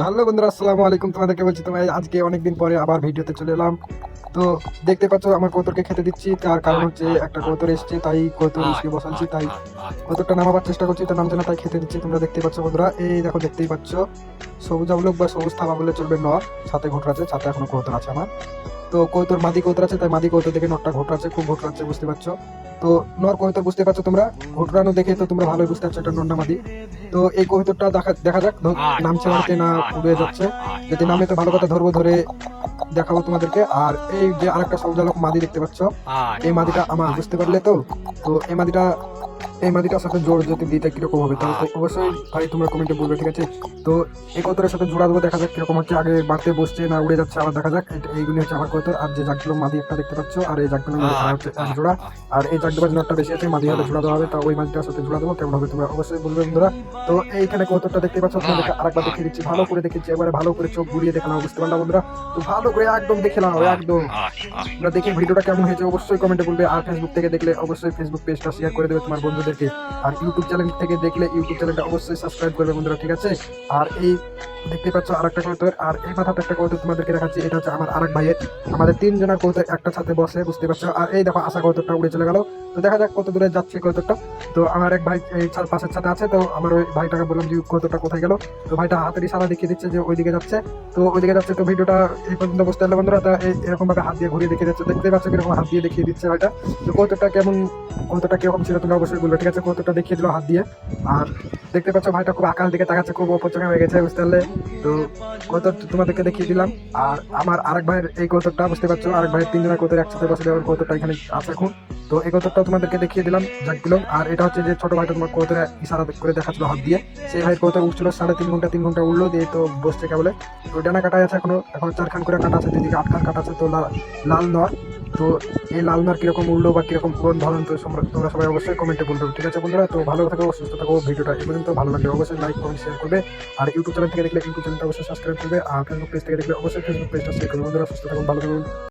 তো হ্যালো বন্ধুরা আসসালামু আলাইকুম। তোমাদেরকে বলছি তোমার আজকে অনেকদিন পরে আবার ভিডিওতে চলে এলাম। তো দেখতে পাচ্ছ আমার কৌতরকে খেতে দিচ্ছি। তার কারণ হচ্ছে একটা কৌতর এসছে তাই কৌতর এসে বসাচ্ছি তাই কৌতরটা নামাবার চেষ্টা করছি তার নামছে না তাই খেতে দিচ্ছি। তোমরা দেখতে পাচ্ছ বন্ধুরা এই দেখো দেখতেই পাচ্ছ। সবুজ আবলক বা সবুজ থাবা বলে চলবে নর সাথে ঘোটর আছে সাথে এখনও কৌতর আছে আমার। তো কৌতর মাদি কৌতর আছে তাই মাদি কৌতর দেখে নরটা ঘোটর আছে খুব ঘোটর আছে বুঝতে পারছ? তো নর কবিতা বুঝতে পারছ তোমরা? ঘটনা দেখে তো তোমরা ভালোই বুঝতে পারছ এটা নন্ডামাদি তো এই কবিতাটা দেখা দেখা যাক ধ- নামছে মারতে না উড়ে যাচ্ছে। যদি নামে তো ভালো কথা ধরবো ধরে দেখাবো তোমাদেরকে। আর এই যে আরেকটা সবজালক মাদি দেখতে পাচ্ছ এই মাদিটা আমার বুঝতে পারলে তো? তো এই মাদিটা এই মাদিটার সাথে জোর যদি দিতে কীরকম হবে তাহলে তো অবশ্যই ভাই তোমরা কমেন্টে বলবে ঠিক আছে? তো এই কৌতরের সাথে জোড়া দেবো দেখা যাক কীরকম হচ্ছে আগে বাড়তে বসছে না উড়ে যাচ্ছে আবার দেখা যাক। এইগুলি হচ্ছে আমার কৌতর আর যে জাগগুলো মাদি একটা দেখতে পাচ্ছ আর এই জাগগুলো হচ্ছে এক জোড়া। আর এই জাগগুলো জোড়াটা বেশি আছে মাদি হলে জোড়া দেওয়া হবে তা ওই মাদিটার সাথে জোড়া দেবো কেমন হবে তোমরা অবশ্যই বলবে বন্ধুরা। তো এইখানে কৌতরটা দেখতে পাচ্ছ তোমাদেরকে আরেকবার দেখিয়ে দিচ্ছি ভালো করে দেখেছি এবারে ভালো করে চোখ ঘুরিয়ে দেখালাম বুঝতে পারলাম বন্ধুরা? তো ভালো করে একদম দেখে দেখলাম একদম। তোমরা দেখে ভিডিওটা কেমন হয়েছে অবশ্যই কমেন্টে বলবে আর ফেসবুক থেকে দেখলে অবশ্যই ফেসবুক পেজটা শেয়ার করে দেবে তোমার বন্ধুদেরকে আর ইউটিউব চ্যানেল থেকে দেখলে ইউটিউব চ্যানেলটা অবশ্যই সাবস্ক্রাইব করবে বন্ধুরা, ঠিক আছে? আর এই দেখতে পাচ্ছ আরেকটা কৌতুক। আর এই মাথাটা একটা কৌতুক তোমাদেরকে দেখাচ্ছি, এটা হচ্ছে আমার আরেক ভাইয়ের। আমাদের তিনজনের কৌতুক একটা সাথে বসে, বুঝতে পারছ? আর এই দেখো, আশা কৌতুকটা উড়ে চলে গেল। তো দেখা যাক কত দূরে যাচ্ছে কৌতুকটা। তো আমার এক ভাই এই পাশের সাথে আছে, তো আমার ওই ভাইটাকে বললাম যে, কৌতুকটা কোথায় গেল? তো ভাইটা হাতের ইশারা দেখিয়ে দিচ্ছে যে, ওইদিকে যাচ্ছে। তো ওইদিকে যাচ্ছে, তো ভিডিওটা এই পর্যন্ত বুঝতে পারলে বন্ধুরা, তা এরকম ভাবে হাত দিয়ে ঘুরিয়ে দেখিয়ে দিচ্ছে। দেখতে পাচ্ছ কীরকম হাত দিয়ে দেখিয়ে দিচ্ছে ভাইটা। তো কৌতুকটা কেমন, কৌতুকটা কীরকম ছিল তোমরা অবশ্যই বলবে। ঠিক আছে, কৌতুকটা দেখিয়ে দিল হাত দিয়ে। আর দেখতে পাচ্ছ ভাইটা খুব আকাশ দিকে তাকাচ্ছে, খুব অপচকা হয়ে গেছে, বুঝতে পারলে। তো কৌতুক তোমাদেরকে দেখিয়ে দিলাম। আর আমার আরেক ভাইয়ের এই কৌতুকটা বুঝতে পারছ? আরেক ভাইয়ের তিনজনের কৌতুক একসাথে বসে দেওয়ার কৌতুকটা এখানে আছে এখন। তো এই কৌতুকটা তোমাদেরকে দেখিয়ে দিলাম যাকগুলো আর এটা হচ্ছে যে ছোট ভাইটা তোমার কৌতুক ইশারা করে দেখাচ্ছিল হাত দিয়ে। সেই ভাইয়ের কৌতুক উঠছিল সাড়ে তিন ঘণ্টা তিন ঘণ্টা উঠল দিয়ে তো বসছে কেবলে। তো ডানা কাটা আছে এখনও, এখন চারখান করে কাটা আছে দুদিকে আটখান কাটা আছে, তো লাল নর তো এই লাল নার কীরকম উঠল বা কীরকম কোন ধরন তো তোমরা সবাই অবশ্যই কমেন্টে বলবে। ঠিক আছে বন্ধুরা? তো ভালো থাকো, সুস্থ থাকো। ভিডিওটা এই পর্যন্ত ভালো লাগলে অবশ্যই লাইক কমেন্ট শেয়ার করবে। আর ইউটিউব চ্যানেল থেকে দেখলে ইউটিউব চ্যানেলটা অবশ্যই সাবস্ক্রাইব করবে। আর ফেসবুক পেজ থেকে দেখলে অবশ্যই ফেসবুক পেজটা শেয়ার করবে। বন্ধুরা, সুস্থ থাকুন ভালো থাকুন